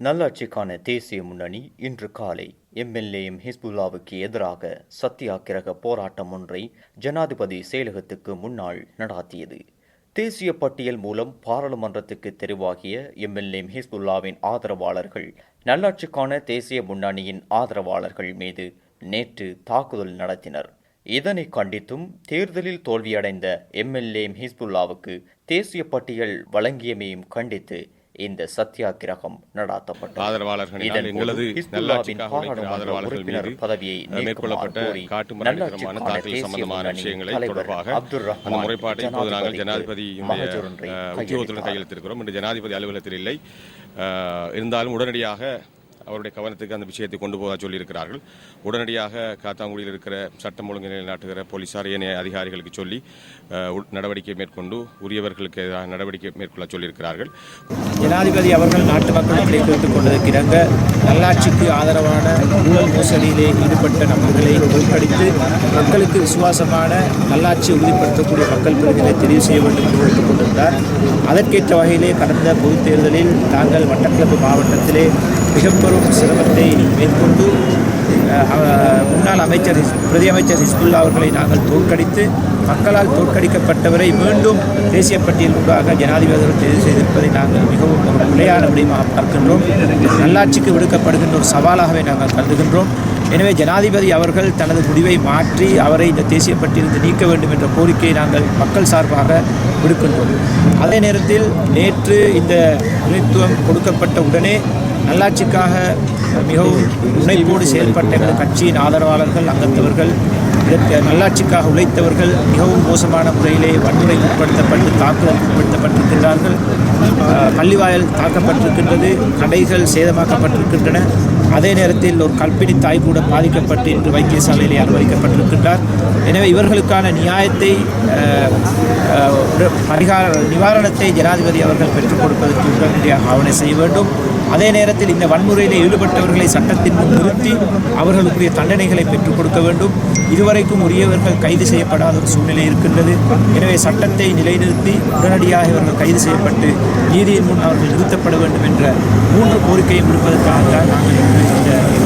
நல்லாட்சிக்கான தேசிய முன்னணி இன்று காலை எம்எல்ஏஎம் ஹிஸ்புல்லாவுக்கு எதிராக சத்தியாகிரக போராட்டம் ஒன்றை ஜனாதிபதி செயலகத்துக்கு முன்னால் நடாத்தியது. தேசிய பட்டியல் மூலம் பாராளுமன்றத்துக்கு தெரிவாகிய எம்எல்ஏஎம் ஹிஸ்புல்லாவின் ஆதரவாளர்கள் நல்லாட்சிக்கான தேசிய முன்னணியின் ஆதரவாளர்கள் மீது நேற்று தாக்குதல் நடத்தினர். இதனை கண்டித்தும் தேர்தலில் தோல்வியடைந்த எம்எல்ஏ ஹிஸ்புல்லாவுக்கு தேசிய பட்டியல் வழங்கியமையும் கண்டித்து இந்த சத்தியாகிரகம் நடாத்தப்பட்டது. ஆதரவாளர்கள் பதவியை மேற்கொள்ளப்பட்ட நல்லாட்சிக்கான தேசிய முன்னணி விஷயங்களை தலைவர் தொடர்பாக அப்துல் ரஹ்மான் முறைப்பாட்டை இப்போது நாங்கள் ஜனாதிபதி. கையெழுத்திருக்கிறோம். இன்று ஜனாதிபதி அலுவலகத்தில் இல்லை. இருந்தாலும் உடனடியாக அவருடைய கவனத்துக்கு அந்த விஷயத்தை கொண்டு போக சொல்லியிருக்கிறார்கள். உடனடியாக காத்தாங்குடியில் இருக்கிற சட்டம் ஒழுங்கு நிலைநாட்டுகிற போலீசார் ஏனைய அதிகாரிகளுக்கு சொல்லி உட்- நடவடிக்கை மேற்கொண்டு உரியவர்களுக்கு எதிராக நடவடிக்கை மேற்கொள்ள சொல்லியிருக்கிறார்கள். ஜனாதிபதி அவர்கள் நாட்டு மக்களிடையே கேட்டுக் கொண்டிருக்கிறாங்க நல்லாட்சிக்கு ஆதரவான ஊழல் மோசடியிலே ஈடுபட்ட நபர்களை தோற்கடித்து மக்களுக்கு விசுவாசமான நல்லாட்சி உறுதிப்படுத்தக்கூடிய மக்கள் பிரதிகளை தெரிவு செய்ய வேண்டும் என்று எடுத்துக் கொண்டிருந்தார். அதற்கேற்ற வகையிலே கடந்த பொதுத் தேர்தலில் தாங்கள் மட்டக்களப்பு மாவட்டத்திலே மிக பெரும் சிரமத்தை மேற்கொண்டு முன்னாள் அமைச்சர் பிரதி அமைச்சர் ஹிஸ்புல்லா அவர்களை நாங்கள் தோற்கடித்து மக்களால் தோற்கடிக்கப்பட்டவரை மீண்டும் தேசிய பட்டியல் ஊடாக ஜனாதிபதி தேர்வு செய்திருப்பதை நாங்கள் மிகவும் ஒரு நிலையான விடயமாக பார்க்கின்றோம். நல்லாட்சிக்கு விடுக்கப்படுகின்ற ஒரு சவாலாகவே நாங்கள் கருதுகின்றோம். எனவே ஜனாதிபதி அவர்கள் தனது முடிவை மாற்றி அவரை இந்த தேசிய பட்டியலிருந்து நீக்க வேண்டும் என்ற கோரிக்கையை நாங்கள் மக்கள் சார்பாக விடுக்கின்றோம். அதே நேரத்தில் நேற்று இந்த முனித்துவம் கொடுக்கப்பட்ட உடனே நல்லாட்சிக்காக மிகவும் முனைப்போடு செயல்பட்ட எங்கள் கட்சியின் ஆதரவாளர்கள் அங்கத்தவர்கள் இதற்கு நல்லாட்சிக்காக உழைத்தவர்கள் மிகவும் மோசமான முறையிலே வன்முறை உட்படுத்தப்பட்டு தாக்குதல் உட்படுத்தப்பட்டிருக்கிறார்கள். பள்ளிவாயல் தாக்கப்பட்டிருக்கின்றது கடைகள் சேதமாக்கப்பட்டிருக்கின்றன. அதே நேரத்தில் ஒரு கற்பிணி தாய் கூட பாதிக்கப்பட்டு இன்று வைத்தியசாலையிலே அனுமதிக்கப்பட்டிருக்கின்றார். எனவே இவர்களுக்கான நியாயத்தை ஒரு பரிகார நிவாரணத்தை ஜனாதிபதி அவர்கள் பெற்றுக் கொடுப்பதற்கு உடனடியாக ஆவணை செய்ய வேண்டும். அதே நேரத்தில் இந்த வன்முறையில் ஈடுபட்டவர்களை சட்டத்தின் முன் நிறுத்தி அவர்களுக்குரிய தண்டனைகளை பெற்றுக் கொடுக்க வேண்டும். இதுவரைக்கும் உரியவர்கள் கைது செய்யப்படாத ஒரு சூழ்நிலை இருக்கின்றது. எனவே சட்டத்தை நிலைநிறுத்தி உடனடியாக இவர்கள் கைது செய்யப்பட்டு நீதி நீதியின் முன் அவர்கள் நிறுத்தப்பட வேண்டும் என்ற மூன்று கோரிக்கையை விடுப்பதற்காகத்தான் நாங்கள் இந்த